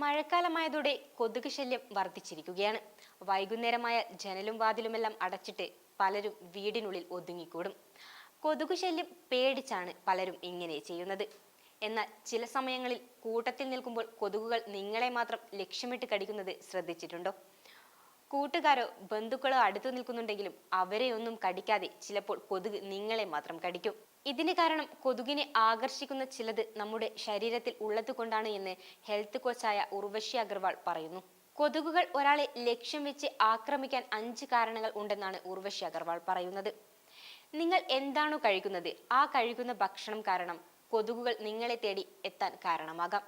മഴക്കാലമായതോടെ കൊതുക് ശല്യം വർദ്ധിച്ചിരിക്കുകയാണ്. വൈകുന്നേരമായ ജനലും വാതിലുമെല്ലാം അടച്ചിട്ട് പലരും വീടിനുള്ളിൽ ഒതുങ്ങിക്കൂടും. കൊതുക് ശല്യം പേടിച്ചാണ് പലരും ഇങ്ങനെ ചെയ്യുന്നത്. എന്നാൽ ചില സമയങ്ങളിൽ കൂട്ടത്തിൽ നിൽക്കുമ്പോൾ കൊതുകുകൾ നിങ്ങളെ മാത്രം ലക്ഷ്യമിട്ട് കടിക്കുന്നത് ശ്രദ്ധിച്ചിട്ടുണ്ടോ? കൂട്ടുകാരോ ബന്ധുക്കളോ അടുത്തു നിൽക്കുന്നുണ്ടെങ്കിലും അവരെ ഒന്നും കടിക്കാതെ ചിലപ്പോൾ കൊതുക് നിങ്ങളെ മാത്രം കടിക്കും. ഇതിന് കാരണം കൊതുകിനെ ആകർഷിക്കുന്ന ചിലത് നമ്മുടെ ശരീരത്തിൽ ഉള്ളതുകൊണ്ടാണ് എന്ന് ഹെൽത്ത് കോച്ചായ ഉർവശി അഗർവാൾ പറയുന്നു. കൊതുകുകൾ ഒരാളെ ലക്ഷ്യം വെച്ച് ആക്രമിക്കാൻ അഞ്ച് കാരണങ്ങൾ ഉണ്ടെന്നാണ് ഉർവശി അഗർവാൾ പറയുന്നത്. നിങ്ങൾ എന്താണോ കഴിക്കുന്നത് ആ കഴിക്കുന്ന ഭക്ഷണം കാരണം കൊതുകുകൾ നിങ്ങളെ തേടി എത്താൻ കാരണമാകാം.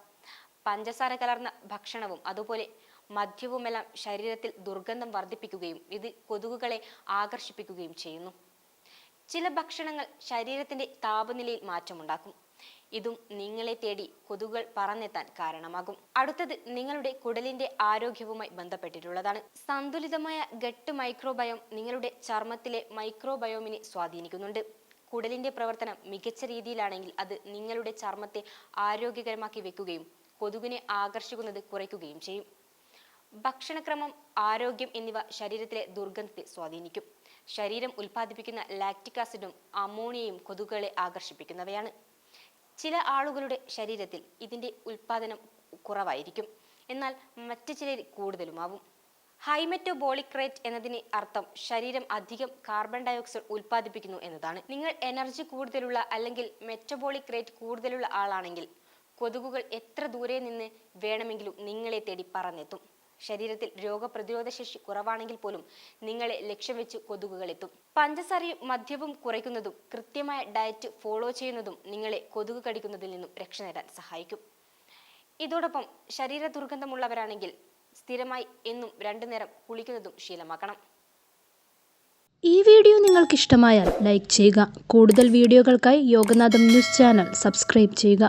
പഞ്ചസാര കലർന്ന ഭക്ഷണവും അതുപോലെ മദ്യവുമെല്ലാം ശരീരത്തിൽ ദുർഗന്ധം വർദ്ധിപ്പിക്കുകയും ഇത് കൊതുകുകളെ ആകർഷിപ്പിക്കുകയും ചെയ്യുന്നു. ചില ഭക്ഷണങ്ങൾ ശരീരത്തിന്റെ താപനിലയിൽ മാറ്റമുണ്ടാക്കും. ഇതും നിങ്ങളെ തേടി കൊതുകുകൾ പറന്നെത്താൻ കാരണമാകും. അടുത്തത് നിങ്ങളുടെ കുടലിന്റെ ആരോഗ്യവുമായി ബന്ധപ്പെട്ടിട്ടുള്ളതാണ്. സന്തുലിതമായ ഗട്ട് മൈക്രോബയോം നിങ്ങളുടെ ചർമ്മത്തിലെ മൈക്രോബയോമിനെ സ്വാധീനിക്കുന്നുണ്ട്. കുടലിന്റെ പ്രവർത്തനം മികച്ച രീതിയിലാണെങ്കിൽ അത് നിങ്ങളുടെ ചർമ്മത്തെ ആരോഗ്യകരമാക്കി വെക്കുകയും കൊതുകിനെ ആകർഷിക്കുന്നത് കുറയ്ക്കുകയും ചെയ്യും. ഭക്ഷണക്രമം ആരോഗ്യം എന്നിവ ശരീരത്തിലെ ദുർഗന്ധത്തെ സ്വാധീനിക്കും. ശരീരം ഉൽപ്പാദിപ്പിക്കുന്ന ലാക്റ്റിക് ആസിഡും അമോണിയയും കൊതുകുകളെ ആകർഷിപ്പിക്കുന്നവയാണ്. ചില ആളുകളുടെ ശരീരത്തിൽ ഇതിന്റെ ഉൽപ്പാദനം കുറവായിരിക്കും. എന്നാൽ മറ്റു ചിലർ കൂടുതലുമാവും. ഹൈമെറ്റോബോളിക്രേറ്റ് എന്നതിന് അർത്ഥം ശരീരം അധികം കാർബൺ ഡയോക്സൈഡ് ഉൽപ്പാദിപ്പിക്കുന്നു എന്നതാണ്. നിങ്ങൾ എനർജി കൂടുതലുള്ള അല്ലെങ്കിൽ മെറ്റബോളിക് റേറ്റ് കൂടുതലുള്ള ആളാണെങ്കിൽ കൊതുകുകൾ എത്ര ദൂരെ നിന്ന് വേണമെങ്കിലും നിങ്ങളെ തേടി പറന്നെത്തും. ശരീരത്തിൽ രോഗപ്രതിരോധ ശേഷി കുറവാണെങ്കിൽ പോലും നിങ്ങളെ ലക്ഷ്യം വെച്ച് കൊതുകുകൾ എത്തും പഞ്ചസാരയും മദ്യവും കുറയ്ക്കുന്നതും കൃത്യമായ ഡയറ്റ് ഫോളോ ചെയ്യുന്നതും നിങ്ങളെ കൊതുക് കടിക്കുന്നതിൽ നിന്നും രക്ഷ നേടാൻ സഹായിക്കും. ഇതോടൊപ്പം ശരീര ദുർഗന്ധമുള്ളവരാണെങ്കിൽ സ്ഥിരമായി എന്നും രണ്ടു നേരം കുളിക്കുന്നതും ശീലമാക്കണം. ഈ വീഡിയോ നിങ്ങൾക്ക് ഇഷ്ടമായാൽ ലൈക്ക് ചെയ്യുക. കൂടുതൽ വീഡിയോകൾക്കായി യോഗനാഥം ന്യൂസ് ചാനൽ സബ്സ്ക്രൈബ് ചെയ്യുക.